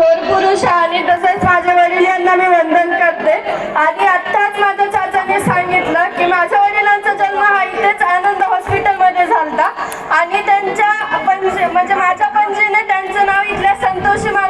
थोर पुरुष आणि तसेच माझ्या वडील यांना मी वंदन करते. आणि आत्ताच माझ्या चाचाने सांगितलं की माझ्या वडिलांचा जन्म हा इथेच आनंद हॉस्पिटलमध्ये झाला आणि त्यांच्या म्हणजे माझ्या पणजीने त्यांचं नाव इथल्या संतोषी माझ्या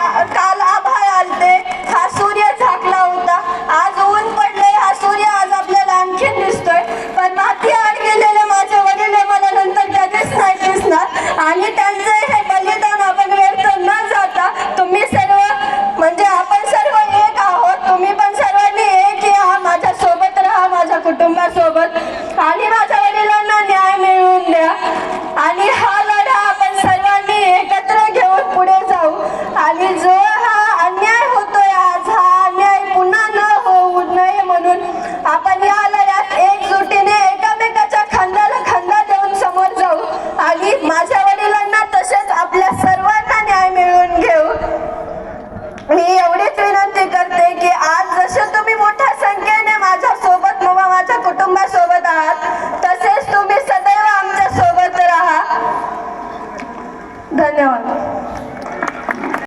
এনজয় धन्यवाद